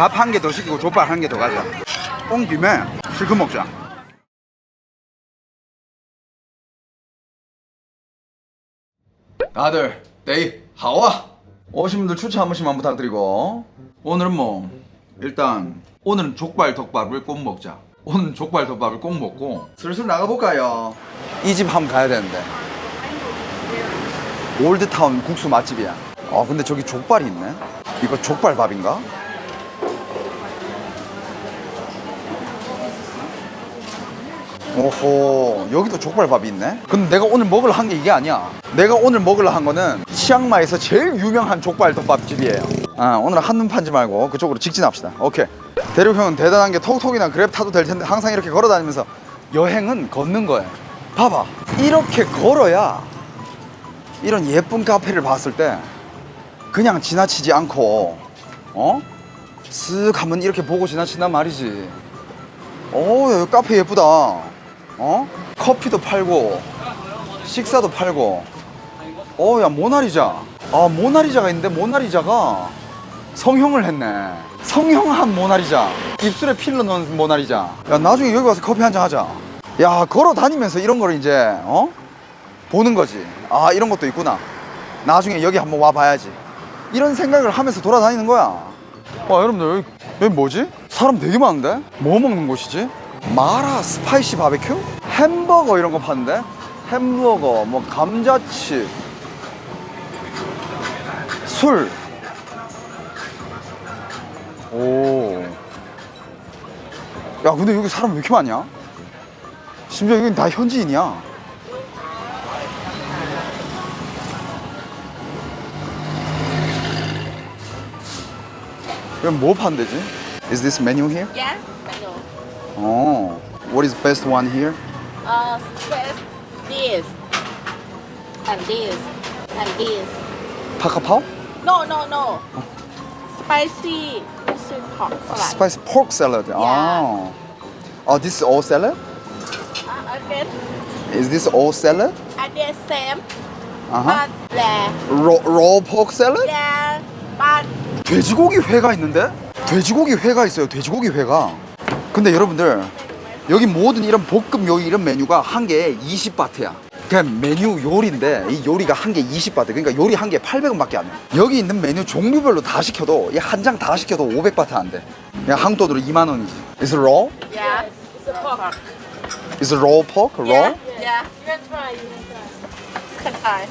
밥 한 개 더 시키고 족발 한 개 더 가자. 온 김에 실컷 먹자. 다들 데이 하와? 오신 분들 추천 한 번씩 만 부탁드리고. 오늘은 뭐? 일단 오늘은 족발 덮밥을 꼭 먹자. 오늘 족발 덮밥을 꼭 먹고 슬슬 나가볼까요? 이 집 한번 가야 되는데. 올드타운 국수 맛집이야. 아 근데 저기 족발이 있네? 이거 족발밥인가? 오호 여기도 족발밥이 있네? 근데 내가 오늘 먹으려 한게 이게 아니야. 내가 오늘 먹으려 한 거는 치앙마이에서 제일 유명한 족발 덮밥집이에요. 아 오늘 한눈 판지 말고 그쪽으로 직진합시다. 오케이. 대륙 형은 대단한 게 톡톡이나 그랩 타도 될 텐데 항상 이렇게 걸어 다니면서 여행은 걷는 거예요 봐봐. 이렇게 걸어야 이런 예쁜 카페를 봤을 때 그냥 지나치지 않고 어? 쓱 한번 이렇게 보고 지나친단 말이지. 오, 여기 카페 예쁘다. 어? 커피도 팔고, 식사도 팔고. 어, 야, 모나리자. 아, 모나리자가 있는데, 모나리자가 성형을 했네. 성형한 모나리자. 입술에 필러 넣은 모나리자. 야, 나중에 여기 와서 커피 한 잔 하자. 야, 걸어 다니면서 이런 거를 이제, 어? 보는 거지. 아, 이런 것도 있구나. 나중에 여기 한번 와 봐야지. 이런 생각을 하면서 돌아다니는 거야. 와 여러분들 여기, 여기 뭐지? 사람 되게 많은데? 뭐 먹는 곳이지? 마라 스파이시 바베큐? 햄버거 이런 거 파는데? 햄버거 뭐 감자칩 술 오. 야 근데 여기 사람 왜 이렇게 많냐? 심지어 여긴 다 현지인이야 여기 뭐 판대지? Is this menu here? Yeah. Oh, what is best one here? Uh, first this and this and this. 파카파오? No, no, no. Spicy Russian pork salad. Spicy pork salad. Oh. Oh, this is all salad? Uh, again, Is this all salad? and the same, Uh-huh. but yeah, Raw, raw pork salad? yeah, but 돼지고기 회가 있는데? 돼지고기 회가 있어요. 돼지고기 회가. 근데 여러분들 여기 모든 이런 볶음 요리 이런 메뉴가 한 개에 20바트야. 그냥 메뉴 요리인데 이 요리가 한개 20바트. 그러니까 요리 한 개에 800원밖에 안 돼. 여기 있는 메뉴 종류별로 다 시켜도 이한장 다 시켜도 500바트 안 돼. 그냥 한국 돈으로 2만 원이지. Is it raw? yeah, it's a pork. Is it raw pork? Raw? Yeah. You can try. You can try. Can try.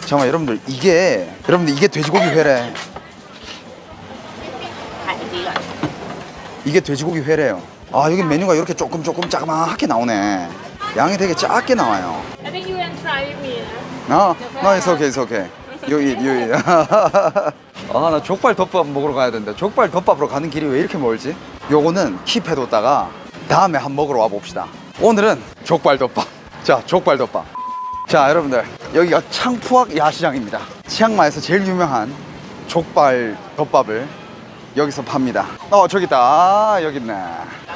잠깐만 여러분들 이게 여러분들 이게 돼지고기 회래. 이게 돼지고기 회래요. 아 여기 메뉴가 이렇게 조금 조금 자그마하게 나오네. 양이 되게 작게 나와요. I think you can try me. 아, 나 있어, 오케이, 있어, 오케이. 여기, 여기. 아, 나 족발 덮밥 먹으러 가야 되는데 족발 덮밥으로 가는 길이 왜 이렇게 멀지? 요거는 킵해뒀다가 다음에 한 먹으러 와 봅시다. 오늘은 족발 덮밥. 자, 족발 덮밥. 자, 여러분들 여기가 창푸악 야시장입니다. 치앙마이에서 제일 유명한 족발 덮밥을 여기서 팝니다. 어, 저기 있다. 아, 여기 있네.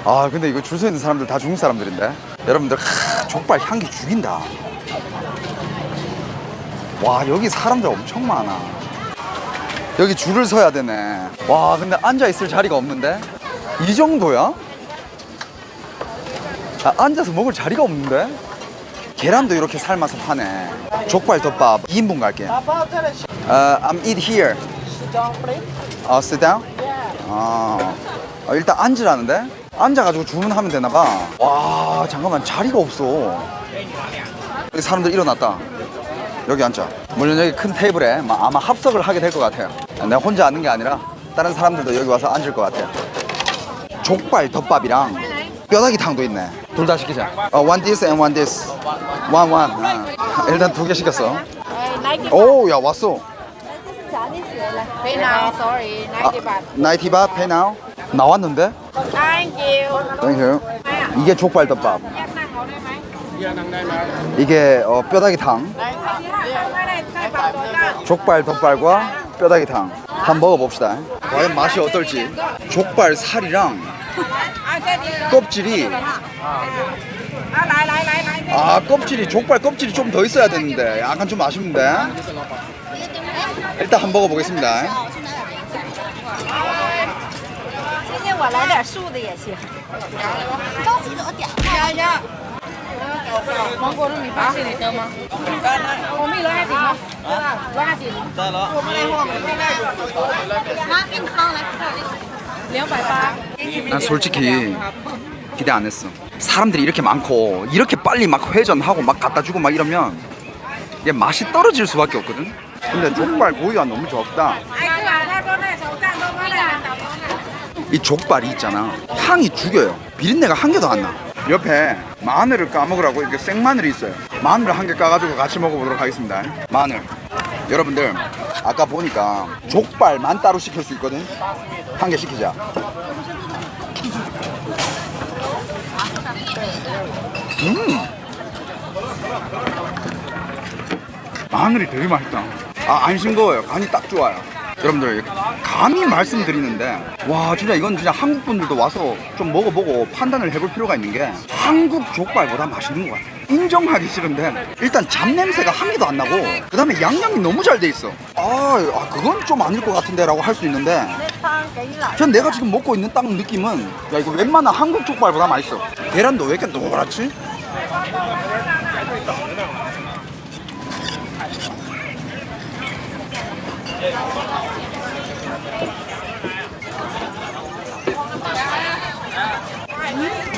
아, 근데 이거 줄 서 있는 사람들 다 중국 사람들인데. 여러분들, 하, 족발 향기 죽인다. 와 여기 사람들 엄청 많아 여기 줄을 서야 되네 와 근데 앉아 있을 자리가 없는데 이 정도야? 아, 앉아서 먹을 자리가 없는데 계란도 이렇게 삶아서 파네 족발 덮밥 2인분 갈게 어, I'm eat here 어, sit down? 아, 어, 일단 앉으라는데? 앉아가지고 주문하면 되나봐 와 잠깐만 자리가 없어 여기 사람들 일어났다 여기 앉자. 물론 여기 큰 테이블에 마- 아마 합석을 하게 될 것 같아요. 내가 혼자 앉는 게 아니라 다른 사람들도 여기 와서 앉을 것 같아요. 족발 덮밥이랑 뼈다귀탕도 있네. 둘 다 시키자. 어, one this and one this. one one. 아, 일단 두 개 시켰어. 오, 야 왔어. Pay now, sorry. 아, 90 baht. 나이티 밥 pay now. 나왔는데? Thank you. 땡큐. 이게 족발 덮밥. 이게 어, 뼈다귀탕. 족발 덮발과 뼈다귀탕 한번 먹어봅시다 과연 맛이 어떨지 족발 살이랑 껍질이 아 껍질이 족발 껍질이 좀 더 있어야 되는데 약간 좀 아쉽는데 일단 한번 먹어보겠습니다 我来点素的也行。着急怎么点？呀呀。芒果糯米饭是你的吗？我们一轮还行吗？一轮还行。我们来货。妈，给你汤来。两百八。 난 솔직히 기대 안 했어. 사람들이 이렇게 많고 이렇게 빨리 막 회전하고 막 갖다 주고 막 이러면 이게 맛이 떨어질 수밖에 없거든. 근데 족발 고기가 너무 적다. 이 족발이 있잖아. 향이 죽여요. 비린내가 한 개도 안 나. 옆에 마늘을 까먹으라고 이렇게 생마늘이 있어요. 마늘 한 개 까가지고 같이 먹어보도록 하겠습니다. 마늘. 여러분들 아까 보니까 족발만 따로 시킬 수 있거든. 한 개 시키자. 음. 마늘이 되게 맛있다. 아, 안 싱거워요. 간이 딱 좋아요. 여러분들, 감히 말씀드리는데, 와, 진짜 이건 진짜 한국 분들도 와서 좀 먹어보고 판단을 해볼 필요가 있는 게, 한국 족발보다 맛있는 것 같아요. 인정하기 싫은데, 일단 잡냄새가 한 개도 안 나고, 그 다음에 양념이 너무 잘 돼 있어. 아, 아, 그건 좀 아닐 것 같은데 라고 할 수 있는데, 전 내가 지금 먹고 있는 딱 느낌은, 야, 이거 웬만한 한국 족발보다 맛있어. 계란도 왜 이렇게 노랗지?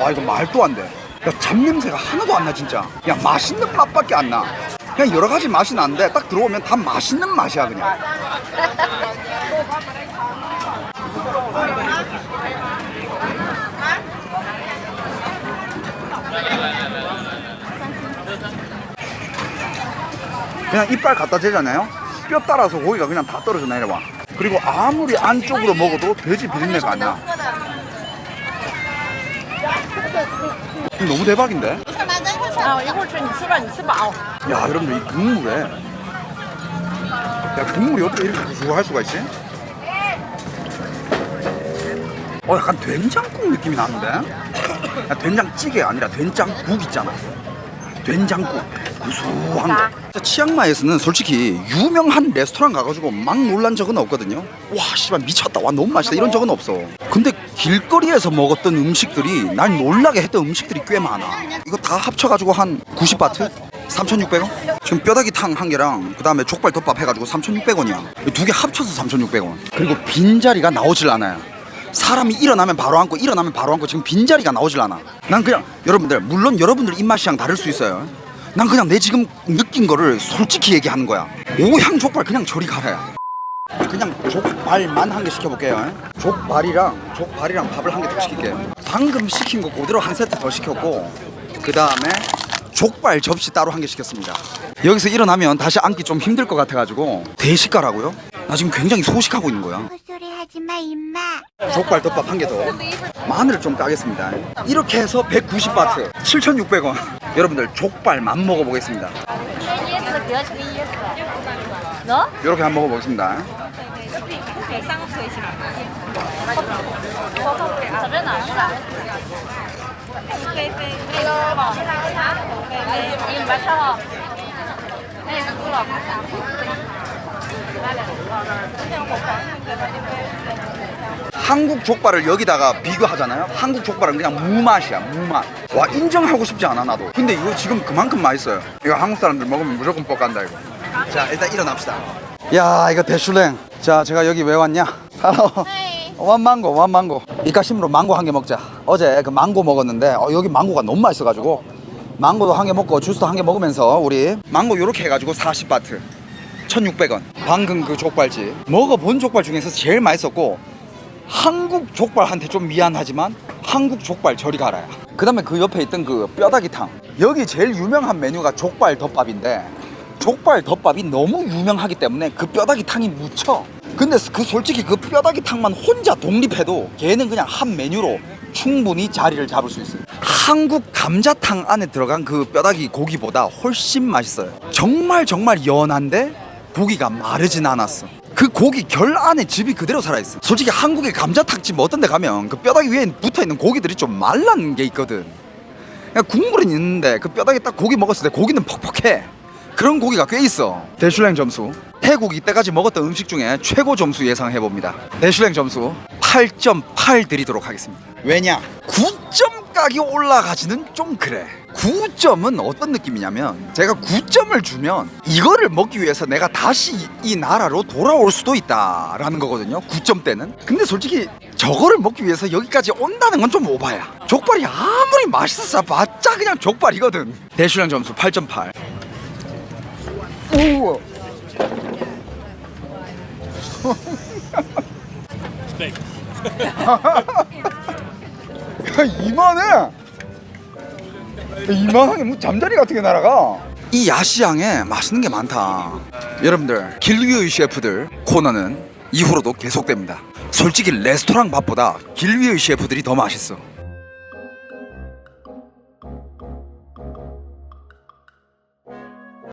와 이거 말도 안 돼. 야 잡냄새가 하나도 안 나 진짜. 그냥 맛있는 맛밖에 안 나. 그냥 여러 가지 맛이 나는데 딱 들어오면 다 맛있는 맛이야 그냥. 그냥 이빨 갖다 대잖아요. 뼈 따라서 고기가 그냥 다 떨어져 내려와. 그리고 아무리 안쪽으로 먹어도 돼지 비린내가 안 나. 너무 대박인데? 啊，我一会儿吃，你吃吧，你吃饱。 야 여러분들 이 국물에 야 국물이 어떻게 이렇게 구수할 수가 있지? 어 약간 된장국 느낌이 나는데? 야, 된장찌개 아니라 된장국 있잖아 된장국 구수한 거 진짜 치앙마이에서는 솔직히 유명한 레스토랑 가가지고 막 놀란 적은 없거든요. 와 씨발 미쳤다. 와 너무 맛있다. 이런 적은 없어. 근데 길거리에서 먹었던 음식들이 날 놀라게 했던 음식들이 꽤 많아. 이거 다 합쳐가지고 한 90바트? 3,600원? 지금 뼈다귀 탕 한 개랑 그 다음에 족발 덮밥 해가지고 3,600원이야. 두 개 합쳐서 3,600원. 그리고 빈자리가 나오질 않아요. 사람이 일어나면 바로 앉고 일어나면 바로 앉고 지금 빈자리가 나오질 않아. 난 그냥 여러분들 물론 여러분들 입맛이랑 다를 수 있어요 난 그냥 내 지금 느낀 거를 솔직히 얘기하는 거야. 오향 족발 그냥 저리 가라야. 그냥 족발만 한 개 시켜볼게요. 족발이랑 족발이랑 밥을 한 개 더 시킬게요. 방금 시킨 거 그대로 한 세트 더 시켰고 그 다음에 족발 접시 따로 한 개 시켰습니다. 여기서 일어나면 다시 앉기 좀 힘들 것 같아가지고 대식가라고요? 나 지금 굉장히 소식하고 있는 거야 하지마 임마. 족발덮밥 한 개 더. 마늘을 좀 까겠습니다. 이렇게 해서 190바트 7,600원. 여러분들 족발만 먹어보겠습니다. 이렇게 한번 먹어보겠습니다. 한국 족발을 여기다가 비교하잖아요. 한국 족발은 그냥 무맛이야, 무맛. 와 인정하고 싶지 않아 나도. 근데 이거 지금 그만큼 맛있어요. 이거 한국 사람들 먹으면 무조건 뻑간다 이거. 자 일단 일어납시다. 야 이거 대슐랭. 자 제가 여기 왜 왔냐? 하러 원망고 원망고. 이카심으로 망고 한 개 먹자. 어제 그 망고 먹었는데 어, 여기 망고가 너무 맛있어가지고 망고도 한 개 먹고 주스도 한 개 먹으면서 우리 망고 요렇게 해가지고 40바트. 1,600원. 방금 그 족발집. 먹어본 족발 중에서 제일 맛있었고 한국 족발한테 좀 미안하지만 한국 족발 저리 가라야. 그 다음에 그 옆에 있던 그 뼈다귀탕. 여기 제일 유명한 메뉴가 족발 덮밥인데 족발 덮밥이 너무 유명하기 때문에 그 뼈다귀탕이 묻혀. 근데 그 솔직히 그 뼈다귀 탕만 혼자 독립해도 걔는 그냥 한 메뉴로 충분히 자리를 잡을 수 있어요. 한국 감자탕 안에 들어간 그 뼈다귀 고기보다 훨씬 맛있어요. 정말 정말 연한데 고기가 마르진 않았어. 그 고기 결 안에 즙이 그대로 살아있어. 솔직히 한국의 감자탕집 어떤 데 가면 그 뼈다귀 위에 붙어 있는 고기들이 좀 말란 게 있거든. 그냥 국물은 있는데 그 뼈다귀 딱 고기 먹었을 때 고기는 퍽퍽해. 그런 고기가 꽤 있어. 대슐랭 점수. 태국 이때까지 먹었던 음식 중에 최고 점수 예상해 봅니다. 대슐랭 점수 8.8 드리도록 하겠습니다. 왜냐? 9점 각이 올라가지는 좀 그래. 9점은 어떤 느낌이냐면 제가 9점을 주면 이거를 먹기 위해서 내가 다시 이- 이 나라로 돌아올 수도 있다라는 거거든요. 9점 때는. 근데 솔직히 저거를 먹기 위해서 여기까지 온다는 건 좀 오바야. 족발이 아무리 맛있어서 봤자 그냥 족발이거든. 대슐랭 점수 8.8. 오. 야, 이만해. 이만하게 뭐 잠자리 같은 게 날아가. 이 야시장에 맛있는 게 많다. 여러분들 길위의 셰프들 코너는 이후로도 계속됩니다. 솔직히 레스토랑 밥보다 길위의 셰프들이 더 맛있어.